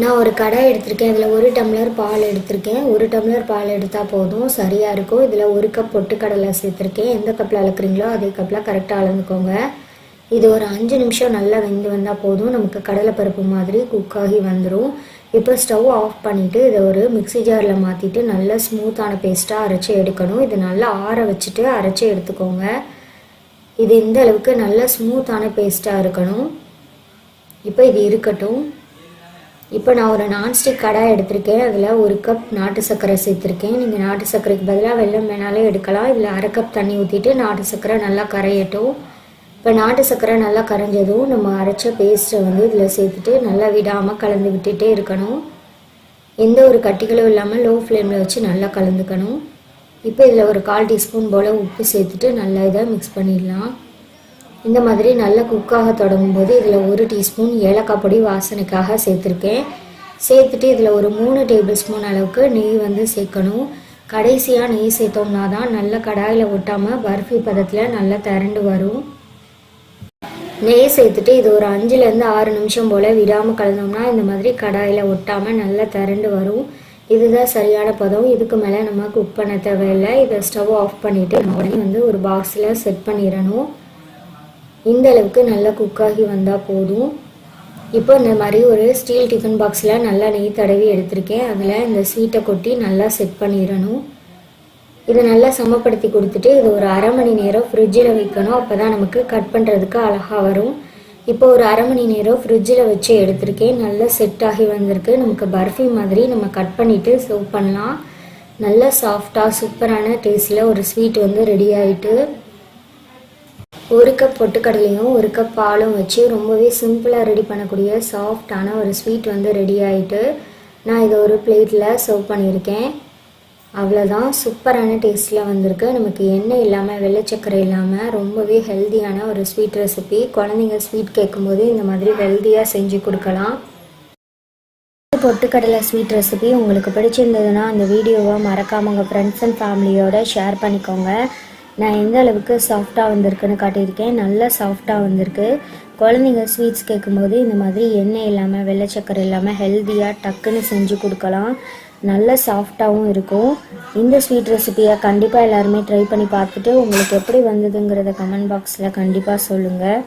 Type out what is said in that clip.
நான் ஒரு கடை எடுத்திருக்கேன். இதில் ஒரு டம்ளர் பால் எடுத்திருக்கேன். ஒரு டம்ளர் பால் எடுத்தால் போதும். சரியாக இருக்கும். இதில் ஒரு கப் பொட்டுக்கடலை சேர்த்துருக்கேன். எந்த கப்பில் அளக்குறீங்களோ அதே கப்பில் கரெக்டாக அளந்துக்கோங்க இது ஒரு அஞ்சு நிமிஷம் நல்லா வெந்து வந்தால் போதும். நமக்கு கடலைப்பருப்பு மாதிரி குக் ஆகி வந்துடும் இப்போ ஸ்டவ் ஆஃப் பண்ணிவிட்டு இதை ஒரு மிக்ஸி ஜாரில் மாற்றிட்டு நல்லா ஸ்மூத்தான பேஸ்ட்டாக அரைச்சி எடுக்கணும். இது நல்லா ஆற வச்சுட்டு அரைச்சி எடுத்துக்கோங்க. இது இந்த அளவுக்கு நல்ல ஸ்மூத்தான பேஸ்ட்டாக இருக்கணும். இப்போ இது இருக்கட்டும். இப்போ நான் ஒரு நான்ஸ்டிக் கடாய் எடுத்திருக்கேன். அதில் ஒரு கப் நாட்டு சர்க்கரை சேர்த்துருக்கேன். நீங்கள் நாட்டு சர்க்கரைக்கு பதிலாக வெள்ளம் வேணாலும் எடுக்கலாம். இதில் அரை கப் தண்ணி ஊற்றிட்டு நாட்டு சர்க்கரை நல்லா கரையட்டும். இப்போ நாட்டு சர்க்கரை நல்லா கரைஞ்சதும் நம்ம அரைச்ச பேஸ்ட்டை வந்து இதில் சேர்த்துட்டு நல்லா விடாமல் கலந்து விட்டுட்டே இருக்கணும். எந்த ஒரு கட்டிகளும் இல்லாமல் லோ ஃப்ளேமில் வச்சு நல்லா கலந்துக்கணும். இப்போ இதில் ஒரு கால் டீஸ்பூன் போல் உப்பு சேர்த்துட்டு நல்லா இதை மிக்ஸ் பண்ணிடலாம். இந்த மாதிரி நல்லா குக்காக தொடங்கும் போது இதில் ஒரு டீஸ்பூன் ஏலக்காய் பொடி வாசனைக்காக சேர்த்துருக்கேன். சேர்த்துட்டு இதில் ஒரு மூணு டேபிள் ஸ்பூன் அளவுக்கு நெய் வந்து சேர்க்கணும். கடைசியாக நெய் சேர்த்தோம்னா தான் நல்ல கடாயில் ஒட்டாமல் பர்ஃபி பதத்தில் நல்லா திரண்டு வரும். நெய் சேர்த்துட்டு இது ஒரு அஞ்சுலேருந்து ஆறு நிமிஷம் போல் விடாமல் கலந்தோம்னா இந்த மாதிரி கடாயில் ஒட்டாமல் நல்லா திரண்டு வரும். இதுதான் சரியான பதம். இதுக்கு மேலே நம்ம குக் பண்ண தேவையில்லை. இதை ஸ்டவ் ஆஃப் பண்ணிவிட்டு உடனே வந்து ஒரு பாக்ஸில் செட் பண்ணிடணும். இந்த அளவுக்கு நல்லா குக்காகி வந்தால் போதும். இப்போ இந்த மாதிரி ஒரு ஸ்டீல் டிஃபன் பாக்ஸில் நல்லா நெய் தடவி எடுத்திருக்கேன். அதில் இந்த ஸ்வீட்டை கொட்டி நல்லா செட் பண்ணிடணும். இதை நல்லா சமப்படுத்தி கொடுத்துட்டு இது ஒரு அரை மணி நேரம் ஃப்ரிட்ஜில் வைக்கணும். அப்போ தான் நமக்கு கட் பண்ணுறதுக்கு அழகாக வரும். இப்போ ஒரு அரை மணி நேரம் ஃப்ரிட்ஜில் வச்சு எடுத்திருக்கேன். நல்லா செட் ஆகி வந்திருக்கு. நமக்கு பர்ஃபி மாதிரி நம்ம கட் பண்ணிவிட்டு சர்வ் பண்ணலாம். நல்ல சாஃப்டாக சூப்பரான டேஸ்டில் ஒரு ஸ்வீட் வந்து ரெடி ஆகிட்டு ஒரு கப் பொட்டுக்கடலையும் ஒரு கப் பாலும் வச்சு ரொம்பவே சிம்பிளாக ரெடி பண்ணக்கூடிய சாஃப்டான ஒரு ஸ்வீட் வந்து ரெடி ஆகிட்டு நான் இதை ஒரு பிளேட்டில் சர்வ் பண்ணியிருக்கேன். அவ்வளோதான் சூப்பரான டேஸ்ட்டில் வந்திருக்கு. நமக்கு எண்ணெய் இல்லாமல் வெள்ளை சக்கரை இல்லாமல் ரொம்பவே ஹெல்த்தியான ஒரு ஸ்வீட் ரெசிபி குழந்தைங்க ஸ்வீட் கேட்கும்போது இந்த மாதிரி ஹெல்த்தியாக செஞ்சு கொடுக்கலாம். பொட்டுக்கடலை ஸ்வீட் ரெசிபி உங்களுக்கு பிடிச்சிருந்ததுன்னா அந்த வீடியோவை மறக்காம உங்கள் ஃப்ரெண்ட்ஸ் அண்ட் ஃபேமிலியோட ஷேர் பண்ணிக்கோங்க. நான் எந்த அளவுக்கு சாஃப்டாக வந்திருக்குன்னு காட்டியிருக்கேன். நல்லா சாஃப்டாக வந்திருக்கு. குழந்தைங்க ஸ்வீட்ஸ் கேட்கும்போது இந்த மாதிரி எண்ணெய் இல்லாமல் வெள்ளை சக்கரை இல்லாமல் ஹெல்த்தியாக டக்குன்னு செஞ்சு கொடுக்கலாம். நல்ல சாஃப்டாகவும் இருக்கும். இந்த ஸ்வீட் ரெசிபியை கண்டிப்பாக எல்லாருமே ட்ரை பண்ணி பார்த்துட்டு உங்களுக்கு எப்படி வந்ததுங்கிறத கமெண்ட் பாக்ஸில் கண்டிப்பாக சொல்லுங்கள்